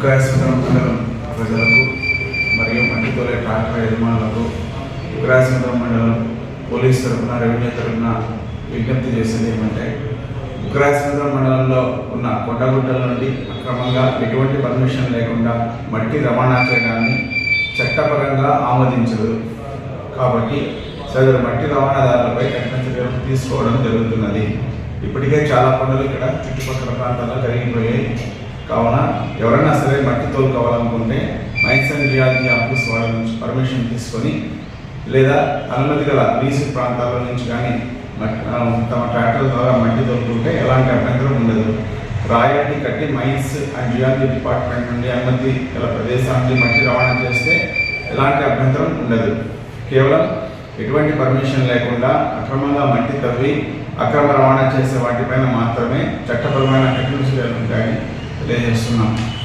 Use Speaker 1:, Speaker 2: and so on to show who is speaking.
Speaker 1: ఉగ్రాశ్వరం మండలం ప్రజలకు మరియు మట్టితోలే ట్రాక్టర్ యజమానులకు ఉగ్రాశ్వరం మండలం పోలీస్ తరఫున రెవెన్యూ తరఫున విజ్ఞప్తి చేసింది ఏమంటే ఉగ్రాశ్వరం మండలంలో ఉన్న కొండగుడ్డల నుండి అక్రమంగా ఎటువంటి పర్మిషన్ లేకుండా మట్టి రవాణా చేయడాన్ని చట్టపరంగా ఆమోదించదు కాబట్టి సదరు మట్టి రవాణాదారులపై కఠిన చర్యలు తీసుకోవడం జరుగుతున్నది ఇప్పటికే చాలా పనులు ఇక్కడ చుట్టుపక్కల ప్రాంతాల్లో జరిగిపోయాయి కావున ఎవరైనా సరే మట్టి తోలుకోవాలనుకుంటే మైన్స్ అండ్ రియాలిటీ ఆఫీస్ వాళ్ళ నుంచి పర్మిషన్ తీసుకొని లేదా అనుమతి గల బీసీ ప్రాంతాల నుంచి కానీ తమ ట్రాక్టర్ ద్వారా మట్టి తోలుకుంటే ఎలాంటి అభ్యంతరం ఉండదు. రాయల్టీ కట్టి మైన్స్ అండ్ జియాలజీ డిపార్ట్మెంట్ నుండి అనుమతి గల ప్రదేశానికి మట్టి రవాణా చేస్తే ఎలాంటి అభ్యంతరం ఉండదు. కేవలం ఎటువంటి పర్మిషన్ లేకుండా అక్రమంగా మట్టి తవ్వి అక్రమ రవాణా చేసే వాటిపైన మాత్రమే చట్టపరమైన కఠిన చర్యలు ఉంటాయని